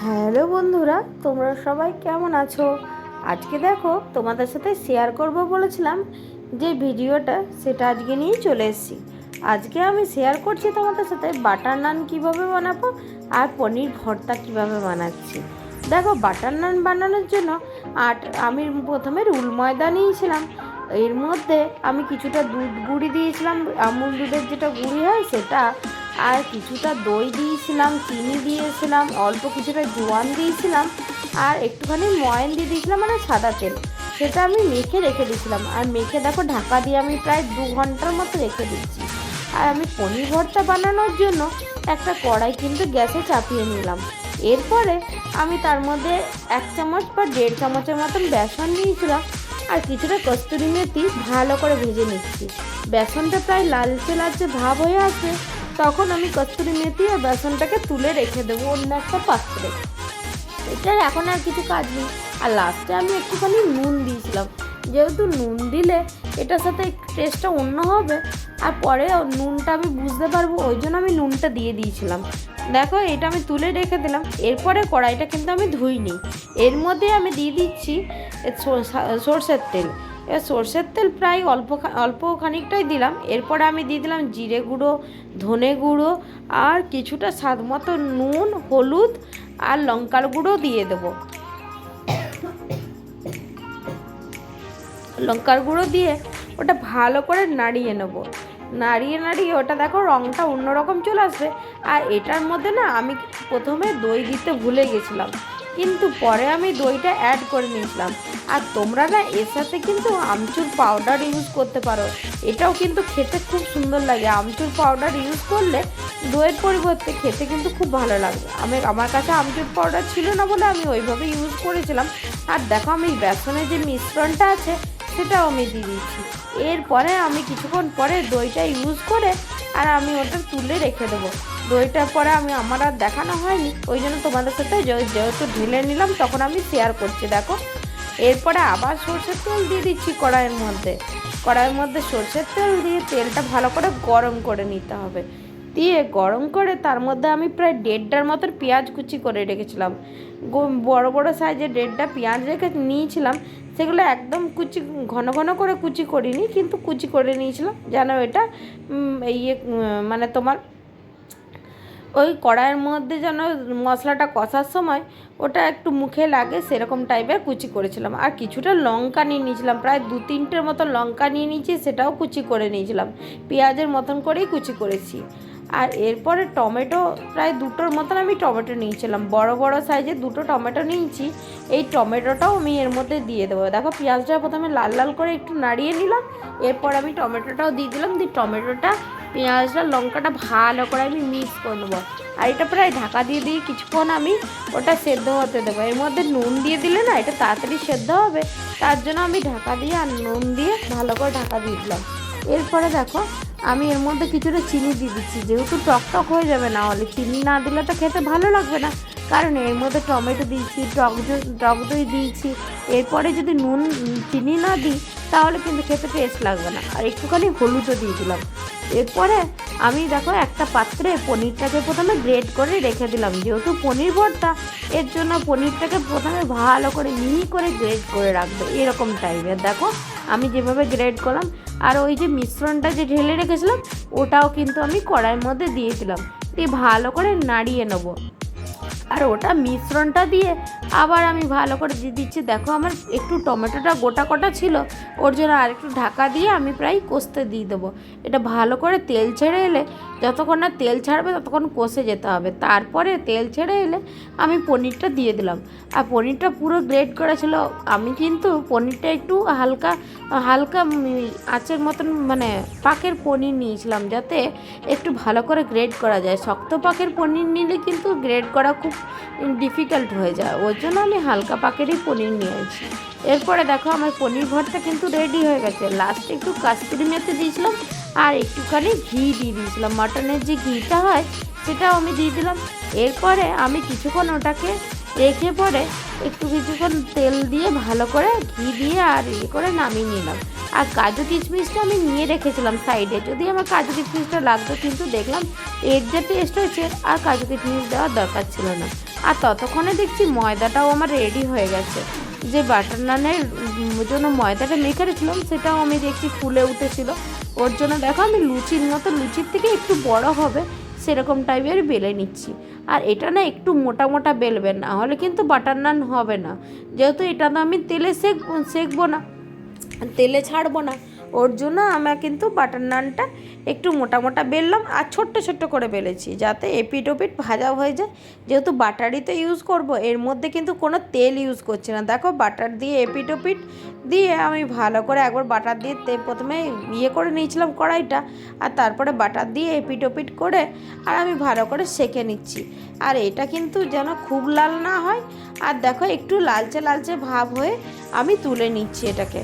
Hello বন্ধুরা, তোমরা সবাই কেমন আছো? আজকে দেখো, তোমাদের সাথে শেয়ার করব বলেছিলাম যে ভিডিওটা, সেটা আজকে নিয়ে চলে এসেছি। আজকে আমি শেয়ার করছি তোমাদের সাথে বাটার নান কীভাবে বানাবো আর পনির ভর্তা কীভাবে বানাচ্ছি। দেখো, বাটার নান বানানোর জন্য আট, আমি প্রথমে রুল ময়দা নিয়েছিলাম। এর মধ্যে আমি কিছুটা দুধ গুঁড়ি দিয়েছিলাম। আমুল দুধের যেটা গুঁড়ি হয়, সেটা আর কিছুটা দই দিয়েছিলাম, চিনি দিয়েছিলাম, অল্প কিছুটা জোয়ান দিয়েছিলাম আর একটুখানি ময়ন দিয়ে দিয়েছিলাম মানে সাদা তেল। সেটা আমি মেখে রেখে দিয়েছিলাম। আর মেখে দেখো, ঢাকা দিয়ে আমি প্রায় দু ঘণ্টার মতো রেখে দিচ্ছি আর আমি পনির ভর্তা বানানোর জন্য একটা কড়াই কিন্তু গ্যাসে চাপিয়ে নিলাম। এরপরে আমি তার মধ্যে এক চামচ বা দেড় চামচের মতন বেসন নিয়েছিলাম আর কিছুটা কস্তুরি মেথি ভালো করে ভেজে নিচ্ছি। বেসনটা প্রায় লালচে লালচে ভাব হয়ে আসবে তখন আমি কস্তুরি মেথি আর বেসনটাকে তুলে রেখে দেবো অন্য একটা পাত্রে। এটার এখন আর কিছু কাজ নেই। আর লাস্টে আমি একটুখানি নুন দিয়েছিলাম। যেহেতু নুন দিলে এটার সাথে টেস্টটা অন্য হবে, আর পরে নুনটা আমি বুঝতে পারব, ওই জন্য আমি নুনটা দিয়ে দিয়েছিলাম। দেখো, এটা আমি তুলে রেখে দিলাম। এরপরে কড়াইটা কিন্তু আমি ধুইনি। এর মধ্যে আমি দিয়ে দিচ্ছি সরষা- সর্ষের তেল। এবার সর্ষের তেল প্রায় অল্প অল্প খানিকটাই দিলাম। এরপরে আমি দিয়ে দিলাম জিরে গুঁড়ো, ধনে গুঁড়ো আর কিছুটা স্বাদ মতো নুন, হলুদ আর লঙ্কার গুঁড়ো দিয়ে দেবো। লঙ্কার গুঁড়ো দিয়ে ওটা ভালো করে নাড়িয়ে নেব। নাড়িয়ে নাড়িয়ে ওটা দেখো রঙটা অন্যরকম চলে আসবে। আর এটার মধ্যে না আমি প্রথমে দই দিতে ভুলে গেছিলাম। কিন্তু পরে আমি দইটা অ্যাড করে নিয়েছিলাম। আর তোমরা না, এর সাথে কিন্তু আমচুর পাউডার ইউজ করতে পারো। এটাও কিন্তু খেতে খুব সুন্দর লাগে। আমচুর পাউডার ইউজ করলে দইয়ের পরিবর্তে খেতে কিন্তু খুব ভালো লাগবে আমি, আমার কাছে আমচুর পাউডার ছিল না বলে আমি ওইভাবে ইউজ করেছিলাম। আর দেখো আমি বেসনের যে মিশ্রণটা আছে, সেটাও আমি দিয়ে দিচ্ছি এরপরে আমি কিছুক্ষণ পরে দইটা ইউজ করে, আর আমি ওটা তুলে রেখে দেবো। দইটার পরে আমি আমার আর দেখানো হয়নি। ওই জন্য তোমাদের সাথে যেহেতু ঢেলে নিলাম, তখন আমি শেয়ার করছি, দেখো। এরপরে আবার সর্ষের তেল দিয়ে দিচ্ছি কড়াইয়ের মধ্যে। কড়াইয়ের মধ্যে সর্ষের তেল দিয়ে তেলটা ভালো করে গরম করে নিতে হবে। দিয়ে গরম করে তার মধ্যে আমি প্রায় দেড়টার মতো পেঁয়াজ কুচি করে রেখেছিলাম। বড় বড় সাইজের দেড়টা পেঁয়াজ রেখে নিয়েছিলাম। সেগুলো একদম কুচি ঘন ঘন করে কুচি করিনি, কিন্তু কুচি করে নিয়েছিলাম। যেন এটা ইয়ে মানে তোমার ওই কড়াইয়ের মধ্যে যেন মশলাটা কষার সময় ওটা একটু মুখে লাগে, সেরকম টাইপের কুচি করেছিলাম। আর কিছুটা লঙ্কা নিয়ে নিয়েছিলাম, প্রায় দু তিনটের মতো লঙ্কা নিয়ে নিয়েছি, সেটাও কুচি করে নিয়েছিলাম। পেঁয়াজের মতন করেই কুচি করেছি। আর এরপরে টমেটো প্রায় দুটোর মতন আমি টমেটো নিয়েছিলাম। বড় বড় সাইজের দুটো টমেটো নিয়েছি। এই টমেটোটাও আমি এর মধ্যে দিয়ে দেবো। দেখো পেঁয়াজটা প্রথমে লাল লাল করে একটু নাড়িয়ে নিলাম। এরপর আমি টমেটোটাও দিয়ে দিলাম। দিয়ে টমেটোটা, পেঁয়াজটা, লঙ্কাটা ভালো করে আমি মিক্স করে নেব। আর এটা প্রায় ঢাকা দিয়ে দিয়ে কিছুক্ষণ আমি ওটা সেদ্ধ হতে দেবো। এর মধ্যে নুন দিয়ে দিলে না এটা তাড়াতাড়ি সেদ্ধ হবে। তার জন্য আমি ঢাকা দিয়ে আর নুন দিয়ে ভালো করে ঢাকা দিয়ে দিলাম। এরপরে দেখো আমি এর মধ্যে কিছুটা চিনি দিয়ে দিচ্ছি, যেহেতু টক টক হয়ে যাবে না হলে। চিনি না দিলে তো খেতে ভালো লাগবে না। কারণ এর মধ্যে টমেটো দিয়েছি, টক টক দই দিয়েছি। এরপরে যদি নুন, চিনি না দিই, তাহলে কিন্তু খেতে টেস্ট লাগবে না। আর একটুখানি হলুদও দিয়ে দিলাম। এরপরে আমি দেখো একটা পাত্রে পনিরটাকে প্রথমে গ্রেড করে রেখে দিলাম। যেহেতু পনির ভর্তা, এর জন্য পনিরটাকে প্রথমে ভালো করে মিহি করে গ্রেড করে রাখবে, এরকম টাইপের দেখো, আমি যেভাবে গ্রেড করলাম, আর ওই যে মিশ্রণটা যে ঢেলে রেখেছিলাম, ওটাও কিন্তু আমি কড়াইয়ের মধ্যে দিয়ে দিলাম। দিয়ে ভালো করে নাড়িয়ে নেব। আর ওটা মিশ্রণটা দিয়ে আবার আমি ভালো করে দিয়ে দিচ্ছি। দেখো আমার একটু টমেটোটা গোটা কটা ছিল, ওর জন্য আর একটু ঢাকা দিয়ে আমি প্রায় কষতে দিয়ে দেবো। এটা ভালো করে তেল ছেড়ে এলে যতক্ষণ না তেল ছাড়বে ততক্ষণ কষে যেতে হবে। তারপরে তেল ছেড়ে এলে আমি পনিরটা দিয়ে দিলাম। আর পনিরটা পুরো গ্রেড করা ছিল আমি কিন্তু পনিরটা একটু হালকা হালকা আঁচের মতন মানে পাকের পনির নিয়েছিলাম যাতে একটু ভালো করে গ্রেড করা যায়। শক্ত পাকের পনির নিলে কিন্তু গ্রেড করা খুব ডিফিকাল্ট হয়ে যায়। ওই জন্য আমি হালকা পাকেরই পনির নিয়েছি। এরপরে দেখো আমার পনির ভর্তা কিন্তু রেডি হয়ে গেছে। লাস্টে একটু কাস্তুরি মেথি দিয়েছিলাম আর একটুখানি ঘি দিয়ে দিয়েছিলাম। মাটনের যে ঘিটা হয়, সেটাও আমি দিয়ে দিলাম। এরপরে আমি কিছুক্ষণ ওটাকে রেখে পরে একটু কিছুক্ষণ তেল দিয়ে ভালো করে ঘি দিয়ে আর ইয়ে করে নামিয়ে নিলাম। আর কাজু কিশমিশটা আমি নিয়ে রেখেছিলাম সাইডে যদি আমার কাজু কিশমিশটা লাগতো, কিন্তু দেখলাম এর যে টেস্ট হয়েছে, আর কাজু কিশমিশ দেওয়ার দরকার ছিল না। আর ততক্ষণে দেখছি ময়দাটাও আমার রেডি হয়ে গেছে। যে বাটার নানের জন্য ময়দাটা মেখে রেখেছিলাম সেটাও আমি দেখছি ফুলে উঠেছিল। ওর জন্য দেখো, আমি লুচির মতো, লুচির থেকে একটু বড় হবে, সেরকম টাইপের বেলে নিচ্ছি। আর এটা না একটু মোটা মোটা বেলবেন না হলে কিন্তু বাটার নান হবে না। যেহেতু এটা তো আমি তেলে সেক, সেকবো না, তেলে ছাড়বো না। ওর জন্য আমরা কিন্তু বাটার নানটা একটু মোটা মোটা বেললাম আর ছোট্ট ছোট্ট করে বেলেছি, যাতে এপিট ভাজা হয়ে যায়। যেহেতু বাটারই তো ইউজ করব, এর মধ্যে কিন্তু কোনো তেল ইউজ করছি না। দেখো, বাটার দিয়ে এপিট দিয়ে আমি ভালো করে একবার বাটার দিয়ে প্রথমে ইয়ে করে নিয়েছিলাম কড়াইটা, আর তারপরে বাটার দিয়ে এপিট ওপিট করে আর আমি ভালো করে সেকে নিচ্ছি। আর এটা কিন্তু যেন খুব লাল না হয়, আর দেখো, একটু লালচে লালচে ভাব হয়ে আমি তুলে নিচ্ছি এটাকে।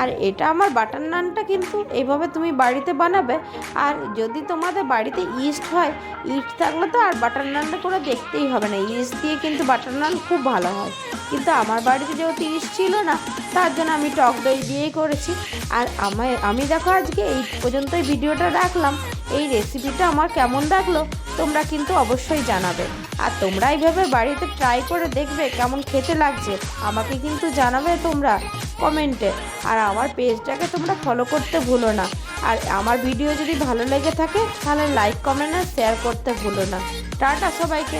আর এটা আমার বাটার নানটা কিন্তু এইভাবে তুমি বাড়িতে বানাবে। আর যদি তোমাদের বাড়িতে ইস্ট হয়, ইস্ট থাকলে তো আর বাটার নানটা করে দেখতেই হবে না। ইস্ট দিয়ে কিন্তু বাটার নান খুব ভালো হয়। কিন্তু আমার বাড়িতে যেহেতু ইস্ট ছিল না, তার জন্য আমি টক দই দিয়েই করেছি। আর আমায়, আমি দেখো আজকে এই পর্যন্তই ভিডিওটা রাখলাম। এই রেসিপিটা আমার কেমন লাগল, তোমরা কিন্তু অবশ্যই জানাবে। আর তোমরা এইভাবে বাড়িতে ট্রাই করে দেখবে কেমন খেতে লাগছে, আমাকে কিন্তু জানাবে তোমরা। কমেন্টে আর আমার পেজটাকে তোমরা ফলো করতে ভুলো না। আর আমার ভিডিও যদি ভালো লেগে থাকে, তাহলে লাইক কমেন্ট আর শেয়ার করতে ভুলো না। টাটা সবাইকে।